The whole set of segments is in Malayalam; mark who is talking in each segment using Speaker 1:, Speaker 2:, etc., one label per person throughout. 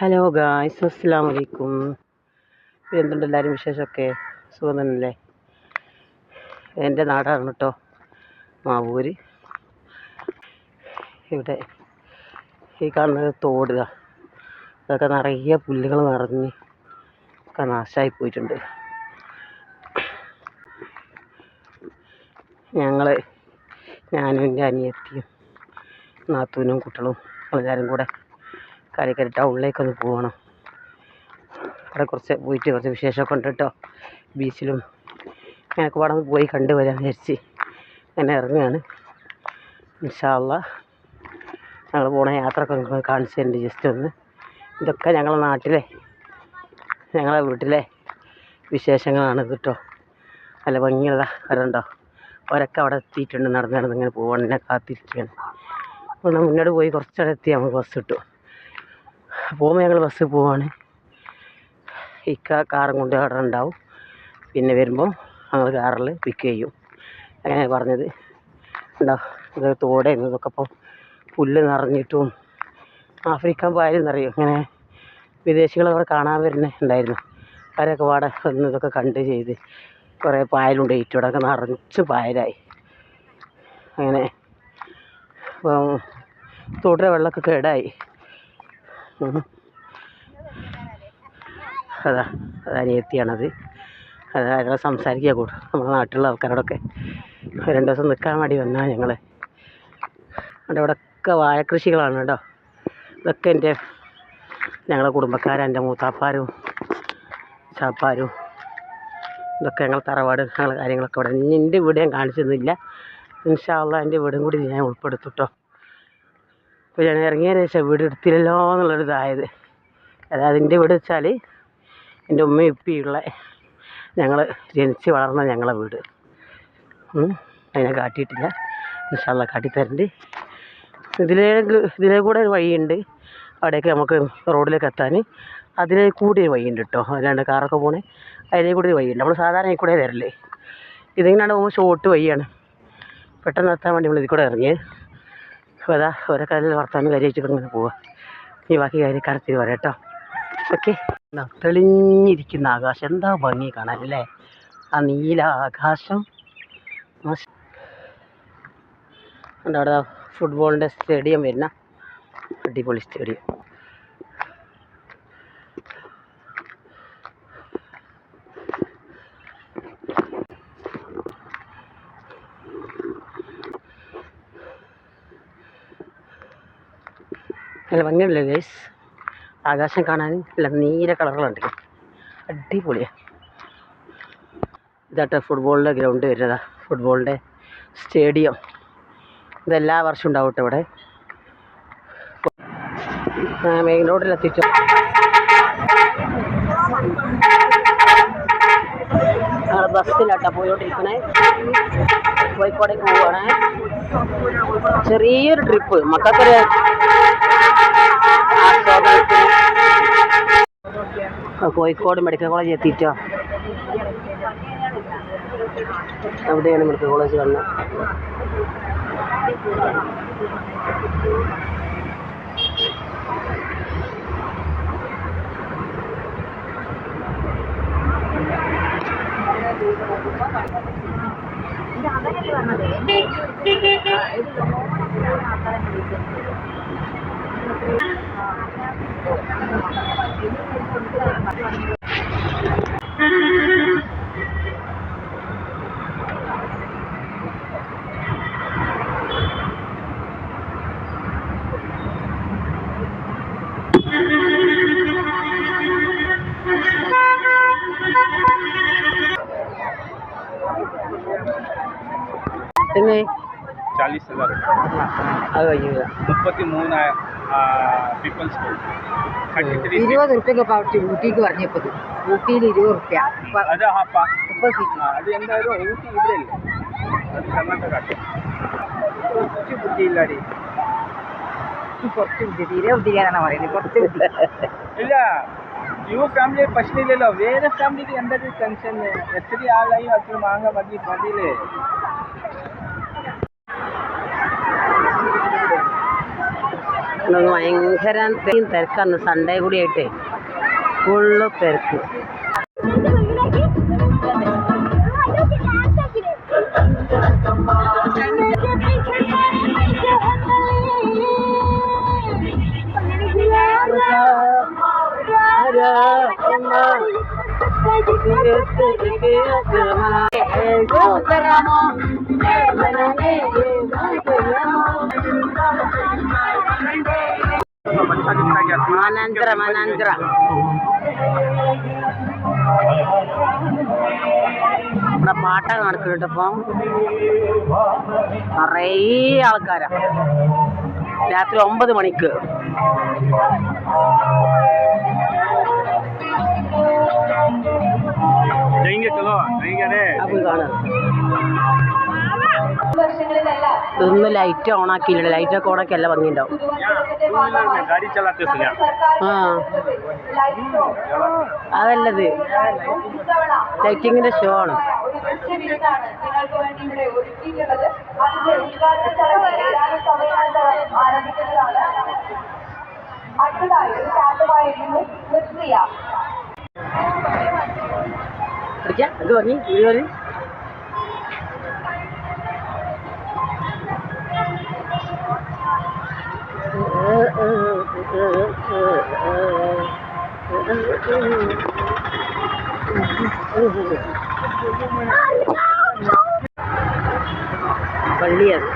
Speaker 1: ഹലോ ഗായ്സ് അസ്സാം വലൈക്കും എന്തുണ്ട് എല്ലാവരും വിശേഷമൊക്കെ? സുഖം തന്നെയല്ലേ എന്റെ നാടാണ് കേട്ടോ മാവൂര്. ഇവിടെ ഈ കാണുന്നത് തോടുക. ഇതൊക്കെ നിറയെ പുല്ലുകൾ നിറഞ്ഞ് ഒക്കെ നാശമായി പോയിട്ടുണ്ട്. ഞങ്ങൾ ഞാനും എന്റെ അനിയത്തിയും നാത്തൂനും കുട്ടികളും എല്ലാവരും കൂടെ കാലിക്കര ടൗണിലേക്കൊന്ന് പോകണം അവിടെ കുറച്ച് പോയിട്ട് കുറച്ച് വിശേഷമൊക്കെ ഉണ്ട് കേട്ടോ. ബീച്ചിലും ഞങ്ങൾക്ക് അവിടെ ഒന്ന് പോയി കണ്ടു വരാമെന്ന് വിചാരിച്ച് അങ്ങനെ ഇറങ്ങുകയാണ് ഇൻഷാല്ല ഞങ്ങൾ പോണ യാത്രയൊക്കെ നിങ്ങൾക്ക് കാണിച്ചു തരുന്നുണ്ട് ജസ്റ്റ് ഒന്ന്. ഇതൊക്കെ ഞങ്ങളുടെ നാട്ടിലെ ഞങ്ങളെ വീട്ടിലെ വിശേഷങ്ങളാണ് കേട്ടോ. നല്ല ഭംഗിയുള്ള അവരുണ്ടോ അവരൊക്കെ അവിടെ എത്തിയിട്ടുണ്ട് നടന്ന് നടന്ന് ഇങ്ങനെ പോകണം എന്നെ കാത്തിരിക്കുകയാണ്. അപ്പോൾ നമ്മൾ മുന്നോട്ട് പോയി കുറച്ചവിടെ എത്തി നമുക്ക് ബസ് കിട്ടും. പോകുമ്പോൾ ഞങ്ങൾ ബസ്സിൽ പോവാണ്. ഇക്ക കാറും കൊണ്ട് അവിടെ ഉണ്ടാവും. പിന്നെ വരുമ്പോൾ ഞങ്ങൾ കാറിൽ പിക്ക് ചെയ്യും. അങ്ങനെ പറഞ്ഞത്. ഉണ്ടാവും തോടായിരുന്നു ഇതൊക്കെ ഇപ്പോൾ പുല്ല് നിറഞ്ഞിട്ടും ആഫ്രിക്കൻ പായൽ നിറയും ഇങ്ങനെ വിദേശികൾ അവിടെ കാണാൻ വരുന്ന ഉണ്ടായിരുന്നു. അവരൊക്കെ വാടെ വന്ന് ഇതൊക്കെ കണ്ട് ചെയ്ത് കുറേ പായലുണ്ട്. ഈറ്റോടൊക്കെ നിറച്ച് പായലായി. അങ്ങനെ തോട്ടിലെ വെള്ളമൊക്കെ കേടായി. അതാ അതാ അനിയത്തിയാണത്. അത് അയാളെ സംസാരിക്കുക കൂടും നമ്മുടെ നാട്ടിലുള്ള ആൾക്കാരോടൊക്കെ. രണ്ട് ദിവസം നിൽക്കാൻ വേണ്ടി വന്നാൽ ഞങ്ങൾ അവിടെ ഇവിടെയൊക്കെ വാഴക്കൃഷികളാണ് കേട്ടോ. ഇതൊക്കെ എന്റെ ഞങ്ങളെ കുടുംബക്കാരും എന്റെ മൂത്താപ്പാരും ചാപ്പാരും ഇതൊക്കെ ഞങ്ങൾ തറവാട് ഞങ്ങൾ കാര്യങ്ങളൊക്കെ ഇവിടെ. എന്റെ വീട് ഞാൻ കാണിച്ചൊന്നുമില്ല ഇൻഷാല്ല എന്റെ വീടും കൂടി ഞാൻ ഉൾപ്പെടുത്തും അപ്പോൾ ഞാൻ ഇറങ്ങിയതിന് ശേഷം വീട് എടുത്തില്ലല്ലോ എന്നുള്ളൊരു ഇതായത് അതായത് എന്റെ വീട് വെച്ചാൽ എന്റെ ഉമ്മയും ഉപ്പിയുള്ള ഞങ്ങൾ ജനിച്ച് വളർന്ന ഞങ്ങളെ വീട്. അതിനെ കാട്ടിയിട്ടില്ല. ഇൻഷാല്ല കാട്ടിത്തരണ്ട്. ഇതിലേക്ക് ഇതിലേ കൂടെ ഒരു വഴിയുണ്ട്. അവിടേക്ക് നമുക്ക് റോഡിലേക്ക് എത്താൻ അതിലെ കൂടി ഒരു വഴിയുണ്ട് കേട്ടോ അല്ലാണ്ട് കാറൊക്കെ പോണേ. അതിലേ കൂടി ഒരു വഴിയുണ്ട്. നമ്മൾ സാധാരണ ഈ കൂടെ വരല്ലേ ഇതിങ്ങനെയാണ്? പോകുമ്പോൾ ഷോർട്ട് വഴിയാണ്. പെട്ടെന്ന് എത്താൻ വേണ്ടി നമ്മൾ ഇതിൽ കൂടെ ഇറങ്ങിയത് അതാ ഓരോ കാലിൽ വർത്താനം കാര്യം വെച്ചിട്ട് ഇങ്ങനെ പോവുക ഈ ബാക്കി കാര്യം കറക്റ്റ് പറയാം കേട്ടോ ഓക്കെ തെളിഞ്ഞിരിക്കുന്ന ആകാശം. എന്താ ഭംഗി കാണാൻ അല്ലേ? ആ നീല ആകാശം. അവിടെ ഫുട്ബോളിന്റെ സ്റ്റേഡിയം വരുന്ന. അടിപൊളി സ്റ്റേഡിയം നല്ല ഭംഗിയുണ്ടല്ലേ ഗൈസ് ആകാശം കാണാൻ നല്ല നീല കളറുകളുണ്ട്. അടിപൊളിയാണ് ഇതാട്ടോ ഫുട്ബോളിന്റെ ഗ്രൗണ്ട് വരുന്നതാ. ഫുട്ബോളിന്റെ സ്റ്റേഡിയം ഇതെല്ലാ വർഷവും ഉണ്ടാവും ഇവിടെ. മെയിൻ റോഡിലെത്തിച്ചു ഞങ്ങൾ ബസ്സിലാട്ടോ പോയോണ്ടിരിക്കണേ. കോഴിക്കോടേക്ക് പോവാണ്. ചെറിയൊരു ട്രിപ്പ് മക്കൾക്കൊരു കോഴിക്കോട് മെഡിക്കൽ കോളേജ് എത്തിയിട്ടോ? അവിടെയാണ് മെഡിക്കൽ കോളേജ് വന്നത്.
Speaker 2: ഇത് അവരല്ലേ
Speaker 1: പറഞ്ഞത് കഴിയൂല
Speaker 2: മുപ്പത്തി മൂന്ന് പീപ്പിൾസ് സ്കൂൾ തേർട്ടി ത്രീ
Speaker 3: ഇരുപത് ഉറുപ്പ്യൊക്കെ പാവട്ടി ഊട്ടിക്ക് പറഞ്ഞപ്പത് ഊട്ടിയിൽ ഇരുപത് ഉറുപ്പ്യ ഇപ്പൊ
Speaker 2: അത് ഹാപ്പ
Speaker 3: മുപ്പത് സീറ്റ്
Speaker 2: അത് എന്തായാലും ഊട്ടി ഇവിടെ ഇല്ല അത് കർണാടക കുറച്ച് ബുദ്ധിയില്ലാടി
Speaker 3: കുറച്ച് ബുദ്ധി തീരെ ബുദ്ധിക്കാനാണ് പറയുന്നത് കുറച്ച് ബുദ്ധി
Speaker 2: ಇಲ್ಲ ಇವು ಫ್ಯಾಮಿಲಿ ಫಸ್ಟ್ ಇಲ್ಲಲ್ಲ ಬೇರೆ ಫ್ಯಾಮಿಲಿಗೆ ಎಂದೂ ಟೆನ್ಷನ್ ಎತ್ತರಿ ಆಲಾಯಿ ಅದ್ರ ಮಾಂಗ ಮಗಿ ಬಂದಿಲ್ಲ
Speaker 1: ഇന്ന് ഭയങ്കര തിരക്കാണ്. സൺഡേ കൂടി ആയിട്ട് ഫുള്ള് തിരക്ക് Manandra, Manandra. ഇവിടെ പാട്ട നടക്കുന്നുണ്ട് ഇപ്പം. നിറയെ ആൾക്കാരാ. രാത്രി ഒമ്പത് മണിക്ക്. കാണാം ഇതൊന്നും ലൈറ്റ് ഓൺ ആക്കിയില്ല ലൈറ്റൊക്കെ ഓൺ ആക്കി അല്ല അതല്ലത്. ലൈറ്റിങ്ങിന്റെ ഷോ ആണ്.
Speaker 4: അടുത്തതായി ഇത്
Speaker 1: പറഞ്ഞു ഇത് പറഞ്ഞു പള്ളിയത്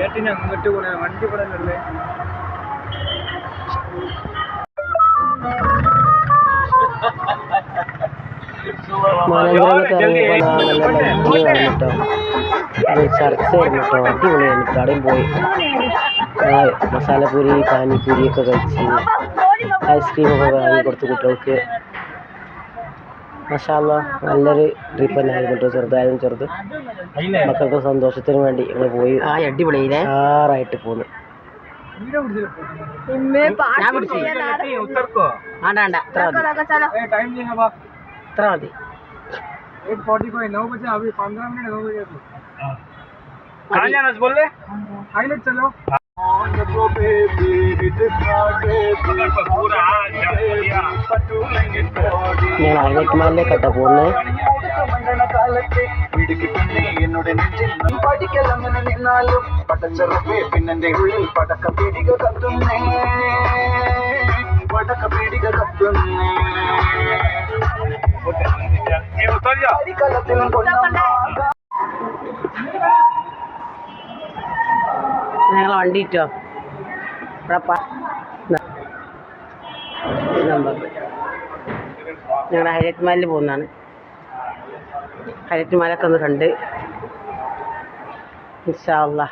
Speaker 2: ഏട്ടിന് അങ്ങോട്ട് പോണേ വണ്ടി പോണല്ലേ
Speaker 1: ഇത് ചർച്ച ആയിരുന്നു കേട്ടോ. അടിപൊളിയായിരുന്നു. അവിടെയും പോയി. ആ മസാലപൂരി പാനിപ്പൂരി ഒക്കെ കഴിച്ച് ഐസ്ക്രീമൊക്കെ വാങ്ങി കൊടുത്തു കുട്ടികൾക്ക് മഷാല്ല നല്ലൊരു ട്രിപ്പ് തന്നെ ആയിരുന്നു കേട്ടോ ചെറുതായാലും ചെറുത് മക്കൾക്ക് സന്തോഷത്തിന് വേണ്ടി ഞങ്ങൾ പോയി ആ അടിപൊളിയിലെ ആറായിട്ട് പോന്നു ഞാൻ പിടിച്ചു
Speaker 2: उतर को
Speaker 1: വേണ്ട വേണ്ട ഇത്ര മതി
Speaker 2: टाइम देगा बा
Speaker 1: ഇത്ര മതി
Speaker 2: एट फोर्टी फाइव नौ बजे अभी पंद्रह मिनट नौ बजे कहाँ जाना बोल रहे हाईलाइट चलो
Speaker 5: go baby, it is my baby. నేను హెల్మెట్
Speaker 2: మాలే కట్ట
Speaker 5: పోను పడక
Speaker 1: ഞങ്ങളെ വണ്ടി ഇട്ടോ ഇവിടെ ഞങ്ങളുടെ ഹൈലൈറ്റ് മാലിൽ പോകുന്നതാണ്. ഹൈലൈറ്റ് മാലൊക്കെ ഒന്ന് കണ്ട്. ഇൻഷാല്ല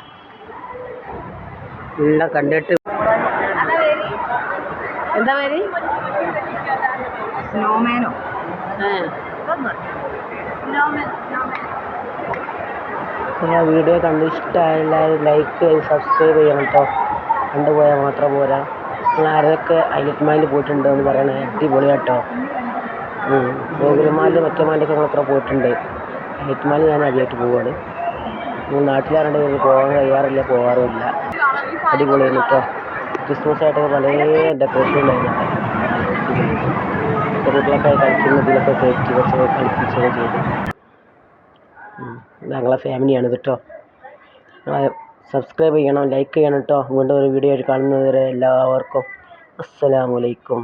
Speaker 1: എല്ലാം കണ്ടിട്ട്. എന്താ പേര്?
Speaker 3: സ്നോമാനോ.
Speaker 1: ഏ. ആ വീഡിയോ കണ്ട് ഇഷ്ടമായ എല്ലാവരും ലൈക്ക് ചെയ്ത് സബ്സ്ക്രൈബ് ചെയ്യണം കേട്ടോ കണ്ടുപോയാൽ മാത്രം പോരാ. നിങ്ങൾ ആരൊക്കെ ഹൈലൈറ്റ് മാലിൽ പോയിട്ടുണ്ട് എന്ന് പറയണേ. അടിപൊളിയാട്ടോ. ഗോകുലമാലിൽ മറ്റേ മാലിലൊക്കെ അത്ര പോയിട്ടുണ്ട്. ഹൈലൈറ്റ് മാലിൽ ഞാൻ ആദ്യമായിട്ട് പോവാണ്. നിങ്ങൾ നാട്ടിലാരുടെ പേര് പോകാൻ കഴിയാറില്ല പോകാറുമില്ല. അടിപൊളിയാണ് കേട്ടോ ക്രിസ്മസ് ആയിട്ടൊക്കെ പല ഡെക്കറേഷൻ ഉണ്ടായിരുന്നു. കുട്ടികളൊക്കെ കളിക്കുന്നതിലൊക്കെ കയറ്റി കുറച്ചൊക്കെ കളിപ്പിച്ചൊക്കെ ചെയ്തു. ഞങ്ങളെ ഫാമിലിയാണ് ഇത് കേട്ടോ സബ്സ്ക്രൈബ് ചെയ്യണം ലൈക്ക് ചെയ്യണം കേട്ടോ വീണ്ടും ഒരു വീഡിയോ ആയിട്ട് കാണുന്നത് വരെ എല്ലാവർക്കും അസ്സലാമലൈക്കും